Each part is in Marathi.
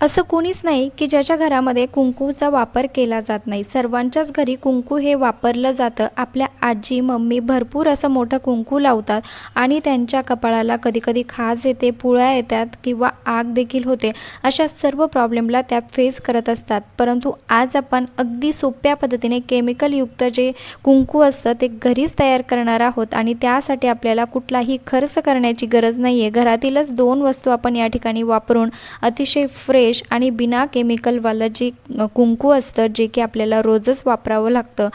असं कोणीच नाही की ज्याच्या घरामध्ये कुंकूचा वापर केला जात नाही. सर्वांच्याच घरी कुंकू हे वापरलं जातं. आपल्या आजी मम्मी भरपूर असं मोठं कुंकू लावतात आणि त्यांच्या कपाळाला कधीकधी खाज येते पुळ्या येतात किंवा आग देखील होते. अशा सर्व प्रॉब्लेमला त्या फेस करत असतात. परंतु आज आपण अगदी सोप्या पद्धतीने केमिकलयुक्त जे कुंकू असतं ते घरीच तयार करणार आहोत आणि त्यासाठी आपल्याला कुठलाही खर्च करण्याची गरज नाही आहे घरातीलच दोन वस्तू आपण या ठिकाणी वापरून अतिशय फ्रेश आणि बिना केमिकलवालं जे कुंकू असतं जे की आपल्याला रोजच वापरावं लागतं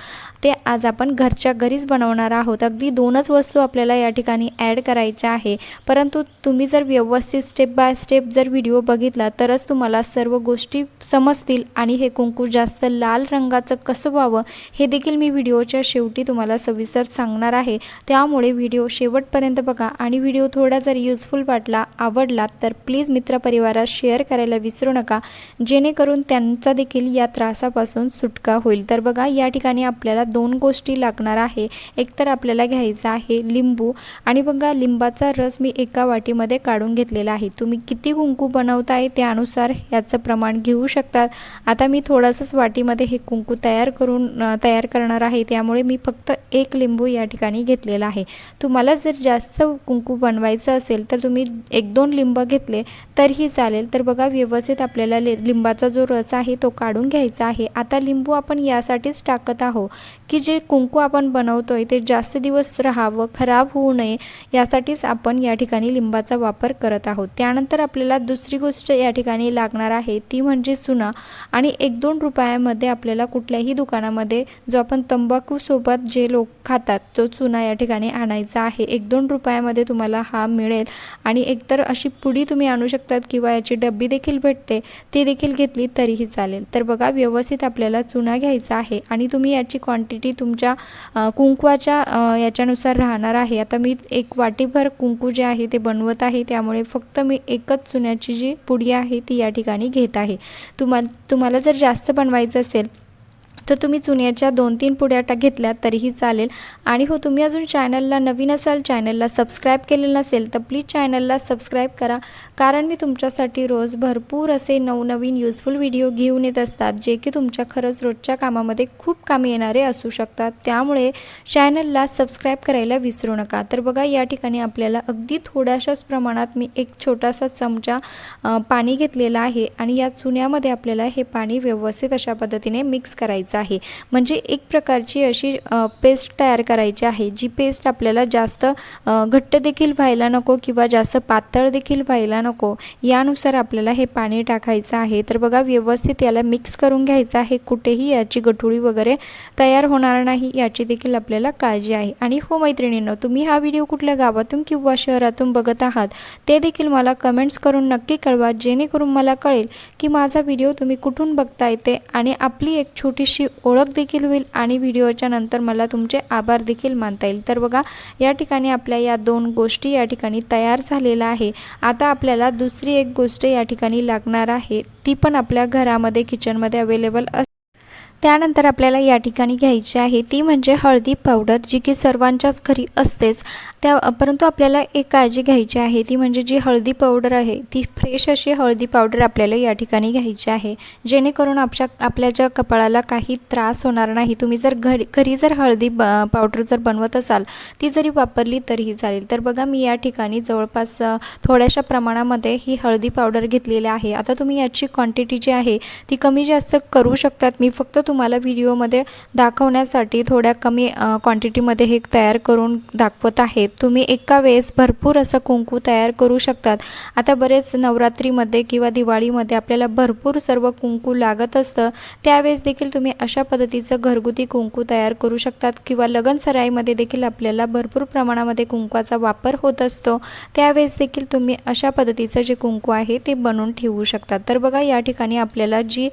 ते आज आपण घरच्या घरीच बनवणार आहोत. अगदी दोनच वस्तू आपल्याला या ठिकाणी ॲड करायच्या आहे. परंतु तुम्ही जर व्यवस्थित स्टेप बाय स्टेप जर व्हिडिओ बघितला तरच तुम्हाला सर्व गोष्टी समजतील आणि हे कुंकू जास्त लाल रंगाचं कसं व्हावं हे देखील मी व्हिडिओच्या शेवटी तुम्हाला सविस्तर सांगणार आहे. त्यामुळे व्हिडिओ शेवटपर्यंत बघा. आणि व्हिडिओ थोडा जर युजफुल वाटला आवडला तर प्लीज मित्रपरिवारात शेअर करायला विसरू नका. जेणेकरून त्यांचा देखील या त्रासापासून सुटका होईल. तर बघा या ठिकाणी आपल्याला दोन गोष्टी लागणार आहे. एकतर आपल्याला घ्यायचं आहे लिंबू आणि बघा लिंबाचा रस मी एका वाटीमध्ये काढून घेतलेला आहे. तुम्ही किती कुंकू बनवताय त्यानुसार याचं प्रमाण घेऊ शकतात. आता मी थोडंसंच वाटीमध्ये हे कुंकू तयार करून तयार करणार आहे. त्यामुळे मी फक्त एक लिंबू या ठिकाणी घेतलेला आहे. तुम्हाला जर जास्त कुंकू बनवायचं असेल तर तुम्ही एक दोन लिंब घेतले तरीही चालेल. तर बघा व्यवस्थित आपल्याला लि लिंबाचा जो रस आहे तो काढून घ्यायचा आहे. आता लिंबू आपण यासाठीच टाकत आहो की जे कुंकू आपण बनवतोय ते जास्त दिवस राहावं खराब होऊ नये यासाठीच आपण या ठिकाणी लिंबाचा वापर करत आहोत. त्यानंतर आपल्याला दुसरी गोष्ट या ठिकाणी लागणार आहे ती म्हणजे चुना. आणि एक दोन रुपयामध्ये आपल्याला कुठल्याही दुकानामध्ये जो आपण तंबाखूसोबत जे लोक खातात तो चुना या ठिकाणी आणायचा आहे. एक दोन रुपयामध्ये तुम्हाला हा मिळेल. आणि एकतर अशी पुडी तुम्ही आणू शकतात किंवा याची डब्बी देखील भेटते. ती देखील घेतली तरीही चालेल. तर बघा व्यवस्थित आपल्याला चुना घ्यायचा आहे आणि तुम्ही याची क्वांटिटी तुमच्या कुंकवाच्या याच्यानुसार राहणार आहे. आता मी एक वाटीभर कुंकू जे आहे ते बनवत आहे. त्यामुळे फक्त मी एकच चुन्याची जी पुडी आहे ती या ठिकाणी घेत आहे. तुम्हा तुम्हाला जर जास्त बनवायचं असेल तर तुम्ही चुन्याच्या दोन तीन पुड्या टा घेतल्या तरीही चालेल. आणि हो तुम्ही अजून चॅनलला नवीन असाल चॅनलला सबस्क्राईब केलेलं नसेल तर प्लीज चॅनलला सबस्क्राईब करा. कारण मी तुमच्यासाठी रोज भरपूर असे नवनवीन युजफुल व्हिडिओ घेऊन येत असतात जे की तुमच्या खरंच रोजच्या कामामध्ये खूप कामी येणारे असू शकतात. त्यामुळे चॅनलला सबस्क्राईब करायला विसरू नका. तर बघा या ठिकाणी आपल्याला अगदी थोड्याशाच प्रमाणात मी एक छोटासा चमचा पाणी घेतलेला आहे. आणि या चुन्यामध्ये आपल्याला हे पाणी व्यवस्थित अशा पद्धतीने मिक्स करायचं आहे. म्हणजे एक प्रकारची अशी पेस्ट तयार करायची आहे जी पेस्ट आपल्याला जास्त घट्ट देखील व्हायला नको किंवा जास्त पातळ देखील व्हायला नको यानुसार आपल्याला हे पाणी टाकायचं आहे. तर बघा व्यवस्थित याला मिक्स करून घ्यायचं आहे. कुठेही याची गठुळी वगैरे तयार होणार नाही याची देखील आपल्याला काळजी आहे. आणि हो मैत्रिणींनो तुम्ही हा व्हिडिओ कुठल्या गावातून किंवा शहरातून बघत आहात ते देखील मला कमेंट्स करून नक्की कळवा जेणेकरून मला कळेल की माझा व्हिडिओ तुम्ही कुठून बघता येते आणि आपली एक छोटीशी ओळख देखील होईल आणि व्हिडिओच्या नंतर मला तुमचे आभार देखील मानता येईल. तर बघा या ठिकाणी आपल्या या दोन गोष्टी या ठिकाणी तयार झालेल्या आहे. आता आपल्याला दुसरी एक गोष्ट या ठिकाणी लागणार आहे. ती पण आपल्या घरामध्ये किचनमध्ये अवेलेबल अस त्यानंतर आपल्याला या ठिकाणी घ्यायची आहे. ती म्हणजे हळदी पावडर जी की सर्वांच्याच घरी असतेच. त्या परंतु आपल्याला एक काळजी घ्यायची आहे. ती म्हणजे जी हळदी पावडर आहे ती फ्रेश अशी हळदी पावडर आपल्याला या ठिकाणी घ्यायची आहे. जेणेकरून आपल्या ज्या कपाळाला काही त्रास होणार नाही. तुम्ही जर घरी घरी जर हळदी ब पावडर जर बनवत असाल ती जरी वापरली तरीही चालेल. तर बघा मी या ठिकाणी जवळपास थोड्याशा प्रमाणामध्ये ही हळदी पावडर घेतलेली आहे. आता तुम्ही याची क्वांटिटी जी आहे ती कमी जास्त करू शकतात. मी फक्त तुम्हाला व्हिडिओमध्ये दाखवण्यासाठी थोड्या कमी क्वांटिटीमध्ये हे तयार करून दाखवत आहे तुम्ही एका वेळेस भरपूर असं कुंकू तयार करू शकतात. आता बरेच नवरात्रीमध्ये किंवा दिवाळीमध्ये आपल्याला भरपूर सर्व कुंकू लागत असतं. त्यावेळेस देखील तुम्ही अशा पद्धतीचं घरगुती कुंकू तयार करू शकतात किंवा लगनसराईमध्ये देखील आपल्याला भरपूर प्रमाणामध्ये कुंकवाचा वापर होत असतो. त्यावेळेस देखील तुम्ही अशा पद्धतीचं जे कुंकू आहे ते बनवून ठेवू शकतात. तर बघा या ठिकाणी आपल्याला जी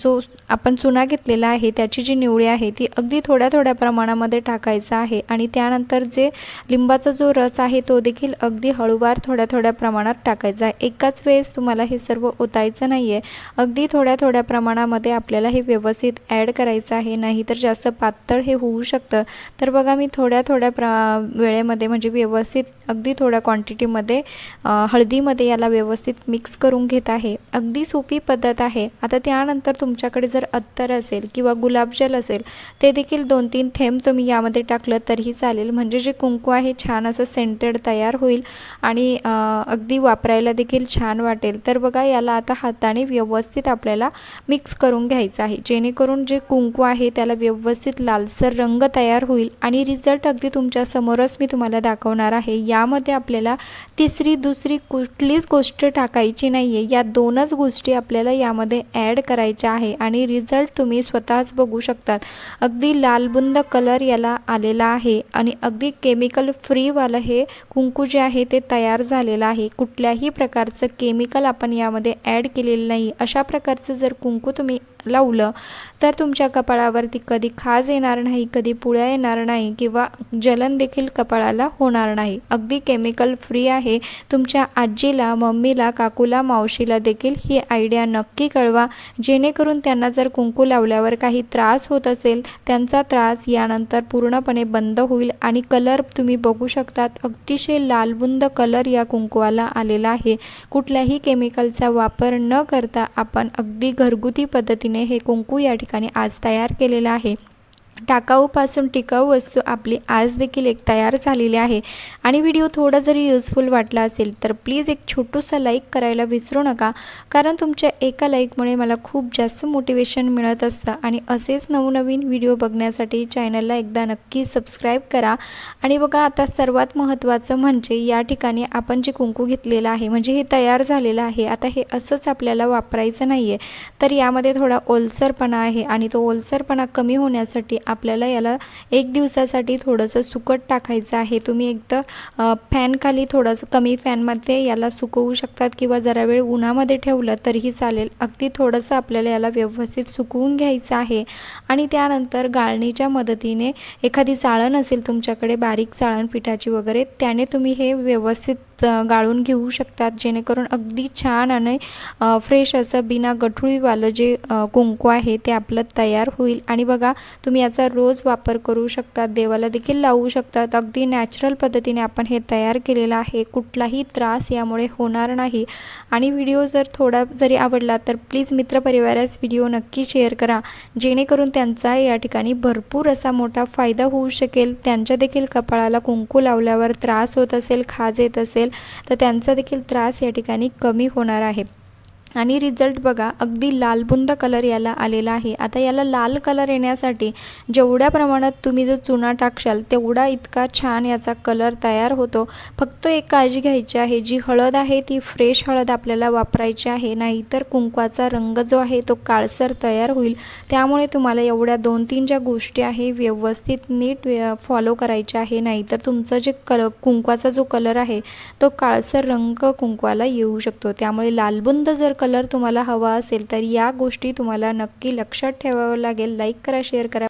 जो आपण चुना घेतलेला आहे. त्याची जी निवळी आहे ती अगदी थोड्या थोड्या प्रमाणामध्ये टाकायचं आहे आणि त्यानंतर जे लिंबाचा जो रस आहे तो देखील अगदी हळूवार थोड्या थोड्या प्रमाणात टाकायचा आहे. एकाच वेळेस तुम्हाला हे सर्व ओतायचं नाही आहे अगदी थोड्या थोड्या प्रमाणामध्ये आपल्याला हे व्यवस्थित ॲड करायचं आहे. नाही तर जास्त पातळ हे होऊ शकतं. तर बघा मी थोड्या थोड्या प्र वेळेमध्ये म्हणजे व्यवस्थित अगदी थोड्या क्वांटिटीमध्ये हळदीमध्ये याला व्यवस्थित मिक्स करून घेत आहे. अगदी सोपी पद्धत आहे. आता त्यानंतर तुमच्याकडे जर अत्तर असेल किंवा गुलाबजल असेल ते देखील दोन तीन थेंब तुम्ही यामध्ये टाकलं तरीही चालेल. म्हणजे जे कुंकू आहे छान असं सेंटेड तयार होईल आणि अगदी वापरायला देखील छान वाटेल. तर बघा याला आता हाताने व्यवस्थित आपल्याला मिक्स करून घ्यायचं आहे. जेणेकरून जे कुंकू आहे त्याला व्यवस्थित लालसर रंग तयार होईल आणि रिझल्ट अगदी तुमच्यासमोरच मी तुम्हाला दाखवणार आहे. यामध्ये आपल्याला तिसरी दुसरी कुठलीच गोष्ट टाकायची नाही आहे या दोनच गोष्टी आपल्याला यामध्ये ॲड करायच्या आहे आणि रिझल्ट तुम्ही स्वतःच बघू शकतात. अगदी लालबुंद कलर याला आलेला आहे आणि अगदी केमिकल फ्रीवालं हे कुंकू जे आहे ते तयार झालेलं आहे. कुठल्याही प्रकारचं केमिकल आपण यामध्ये ॲड केलेलं नाही. अशा प्रकारचं जर कुंकू तुम्ही लावलं तर तुमच्या कपाळावरती कधी खाज येणार नाही कधी पुळ्या येणार नाही किंवा जलन देखील कपाळाला होणार नाही. अगदी केमिकल फ्री आहे. तुमच्या आजीला मम्मीला काकूला मावशीला देखील ही आयडिया नक्की कळवा. जेणेकरून त्यांना जर कुंकू कुंकू लावल्यावर काही त्रास होत असेल त्यांचा त्रास यानंतर पूर्णपणे बंद होईल आणि कलर तुम्ही बघू शकतात. अतिशय लालबुंद कलर या कुंकवाला आलेला आहे. कुठल्याही केमिकलचा वापर न करता आपण अगदी घरगुती पद्धतीने हे कुंकू या ठिकाणी आज तयार केलेलं आहे. टाकाऊपासून टिकाऊ वस्तू आपली आज देखील एक तयार झालेली आहे. आणि व्हिडिओ थोडा जरी युजफुल वाटला असेल तर प्लीज एक छोटूसा लाईक करायला विसरू नका. कारण तुमच्या एका लाईकमुळे मला खूप जास्त मोटिवेशन मिळत असतं. आणि असेच नवनवीन व्हिडिओ बघण्यासाठी चॅनलला एकदा नक्की सबस्क्राईब करा. आणि बघा आता सर्वात महत्त्वाचं म्हणजे या ठिकाणी आपण जे कुंकू घेतलेलं आहे म्हणजे हे तयार झालेलं आहे आता हे असंच आपल्याला वापरायचं नाही आहे तर यामध्ये थोडा ओलसरपणा आहे आणि तो ओलसरपणा कमी होण्यासाठी आपल्याला याला एक दिवसासाठी थोडंसं सुकट टाकायचं आहे. तुम्ही एकतर फॅनखाली थोडंसं कमी फॅनमध्ये याला सुकवू शकतात किंवा जरा वेळ उन्हामध्ये ठेवलं तरीही चालेल. अगदी थोडंसं आपल्याला याला व्यवस्थित सुकवून घ्यायचं आहे. आणि त्यानंतर गाळणीच्या मदतीने एखादी चाळण असेल तुमच्याकडे बारीक चाळण पिठाची वगैरे त्याने तुम्ही हे व्यवस्थित गाळून घेऊ शकतात. जेणेकरून अगदी छान आणि फ्रेश असं बिना गठुळीवालं जे कुंकू आहे ते आपलं तयार होईल. आणि बघा तुम्ही याचा रोज वापर करू शकतात देवाला देखील लावू शकतात. अगदी नॅचरल पद्धतीने आपण हे तयार केलेलं आहे. कुठलाही त्रास यामुळे होणार नाही. आणि व्हिडिओ जर थोडा जरी आवडला तर प्लीज मित्रपरिवारास व्हिडिओ नक्की शेअर करा. जेणेकरून त्यांचा या ठिकाणी भरपूर असा मोठा फायदा होऊ शकेल. त्यांच्या देखील कपाळाला कुंकू लावल्यावर त्रास होत असेल खाज येत असेल तर त्यांचा देखील त्रास या ठिकाणी कमी होणार आहे. आणि रिझल्ट बघा अगदी लालबुंद कलर याला आलेला आहे. आता याला लाल कलर येण्यासाठी जेवढ्या प्रमाणात तुम्ही जो चुना टाकशाल तेवढा इतका छान याचा कलर तयार होतो. फक्त एक काळजी घ्यायची आहे जी हळद आहे ती फ्रेश हळद आपल्याला वापरायची आहे. नाहीतर कुंकवाचा रंग जो आहे तो काळसर तयार होईल. त्यामुळे तुम्हाला एवढ्या दोन तीन ज्या गोष्टी आहे व्यवस्थित नीट फॉलो करायच्या आहे. नाहीतर तुमचं जे कल कुंकवाचा जो कलर आहे तो काळसर रंग कुंकवाला येऊ शकतो. त्यामुळे लालबुंद जर कलर तुम्हाला हवा असेल तर या गोष्टी तुम्हाला नक्की लक्षात ठेवावं लागेल. लाईक करा शेअर करा.